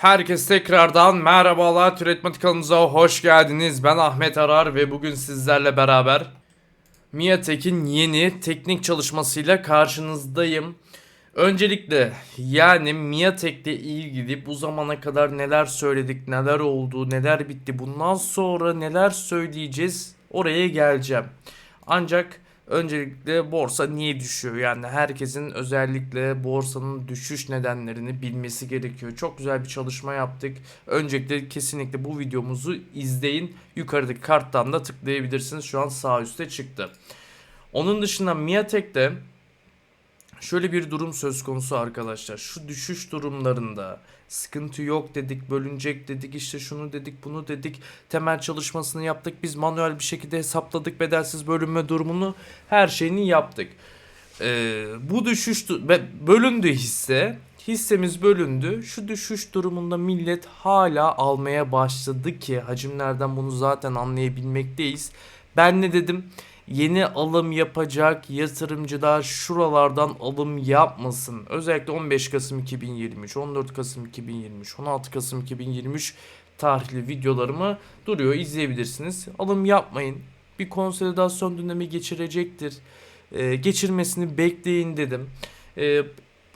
Herkes tekrardan merhabalar Türetmatik kanalımıza hoş geldiniz. Ben Ahmet Arar ve bugün sizlerle beraber Miatek'in yeni teknik çalışmasıyla karşınızdayım. Öncelikle yani Miatek'le ilgili bu zamana kadar neler söyledik, neler oldu, neler bitti, bundan sonra neler söyleyeceğiz oraya geleceğim. Ancak öncelikle borsa niye düşüyor? Yani herkesin özellikle borsanın düşüş nedenlerini bilmesi gerekiyor. Çok güzel bir çalışma yaptık. Öncelikle kesinlikle bu videomuzu izleyin. Yukarıdaki karttan da tıklayabilirsiniz. Şu an sağ üstte çıktı. Onun dışında Miatek'te şöyle bir durum söz konusu arkadaşlar. Şu düşüş durumlarında sıkıntı yok dedik, bölünecek dedik, işte şunu dedik, bunu dedik. Temel çalışmasını yaptık. Biz manuel bir şekilde hesapladık bedelsiz bölünme durumunu. Her şeyini yaptık. Ee, bu düşüş bölündü hisse. Hissemiz bölündü. Şu düşüş durumunda millet hala almaya başladı ki hacimlerden bunu zaten anlayabilmekteyiz. Ben ne dedim? Yeni alım yapacak yatırımcılar şuralardan alım yapmasın. Özellikle 15 Kasım 2023, 14 Kasım 2023, 16 Kasım 2023 tarihli videolarımı duruyor izleyebilirsiniz. Alım yapmayın. Bir konsolidasyon dönemi geçirecektir. Ee, geçirmesini bekleyin dedim. Ee,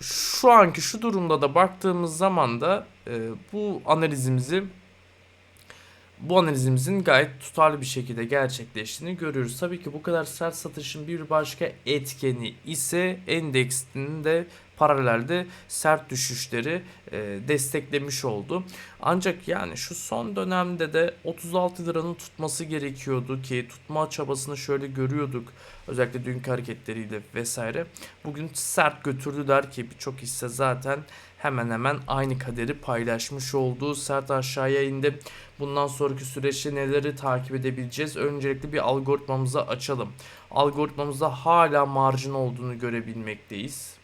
şu anki şu durumda da baktığımız zaman da e, bu analizimizi bu analizimizin gayet tutarlı bir şekilde gerçekleştiğini görüyoruz. Tabii ki bu kadar sert satışın bir başka etkeni ise endeksinin de paralelde sert düşüşleri e, desteklemiş oldu. Ancak yani şu son dönemde de 36 liranın tutması gerekiyordu ki tutma çabasını şöyle görüyorduk. Özellikle dünkü hareketleriyle vesaire. Bugün sert götürdüler ki birçok hisse zaten hemen hemen aynı kaderi paylaşmış oldu. Sert aşağıya indi. Bundan sonraki süreçte neleri takip edebileceğiz? Öncelikle bir algoritmamızı açalım. Algoritmamızda hala marjin olduğunu görebilmekteyiz.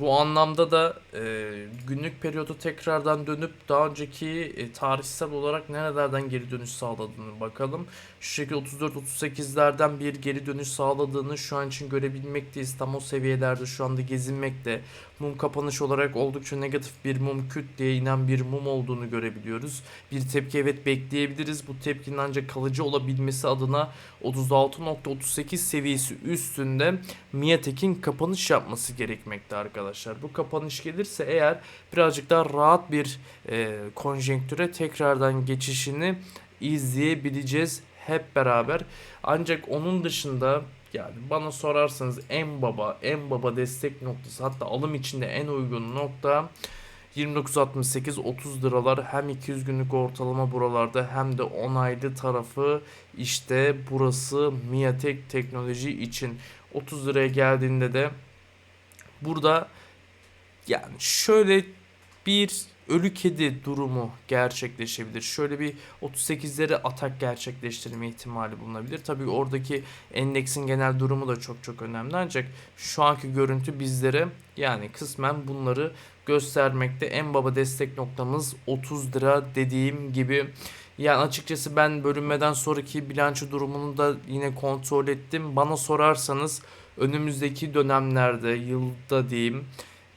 Bu anlamda da e, günlük periyodu tekrardan dönüp daha önceki e, tarihsel olarak nerelerden geri dönüş sağladığını bakalım. Şu şekilde 34-38'lerden bir geri dönüş sağladığını şu an için görebilmekteyiz. Tam o seviyelerde şu anda gezinmekte. Mum kapanış olarak oldukça negatif bir mum küt diye inen bir mum olduğunu görebiliyoruz. Bir tepki evet bekleyebiliriz. Bu tepkinin ancak kalıcı olabilmesi adına 36.38 seviyesi üstünde Miatek'in kapanış yapması gerekmekte arkadaşlar. Bu kapanış gelirse eğer birazcık daha rahat bir e, konjonktüre tekrardan geçişini izleyebileceğiz hep beraber. Ancak onun dışında yani bana sorarsanız en baba en baba destek noktası hatta alım içinde en uygun nokta 29.68 30 liralar hem 200 günlük ortalama buralarda hem de onaylı tarafı işte burası Miatek teknoloji için 30 liraya geldiğinde de burada yani şöyle bir ölü kedi durumu gerçekleşebilir. Şöyle bir 38'leri atak gerçekleştirme ihtimali bulunabilir. Tabii oradaki endeksin genel durumu da çok çok önemli. Ancak şu anki görüntü bizlere yani kısmen bunları göstermekte. En baba destek noktamız 30 lira dediğim gibi. Yani açıkçası ben bölünmeden sonraki bilanço durumunu da yine kontrol ettim. Bana sorarsanız önümüzdeki dönemlerde yılda diyeyim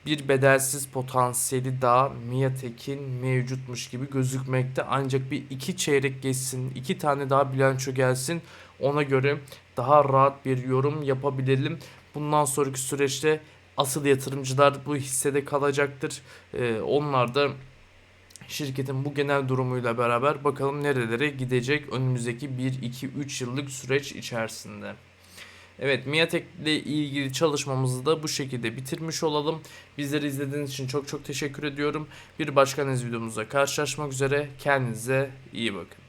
bir bedelsiz potansiyeli daha Miatek'in mevcutmuş gibi gözükmekte. Ancak bir iki çeyrek geçsin, iki tane daha bilanço gelsin. Ona göre daha rahat bir yorum yapabilelim. Bundan sonraki süreçte asıl yatırımcılar bu hissede kalacaktır. Ee, onlar da şirketin bu genel durumuyla beraber bakalım nerelere gidecek önümüzdeki 1, 2, 3 yıllık süreç içerisinde. Evet Miatek ile ilgili çalışmamızı da bu şekilde bitirmiş olalım. Bizleri izlediğiniz için çok çok teşekkür ediyorum. Bir başka analiz videomuzda karşılaşmak üzere. Kendinize iyi bakın.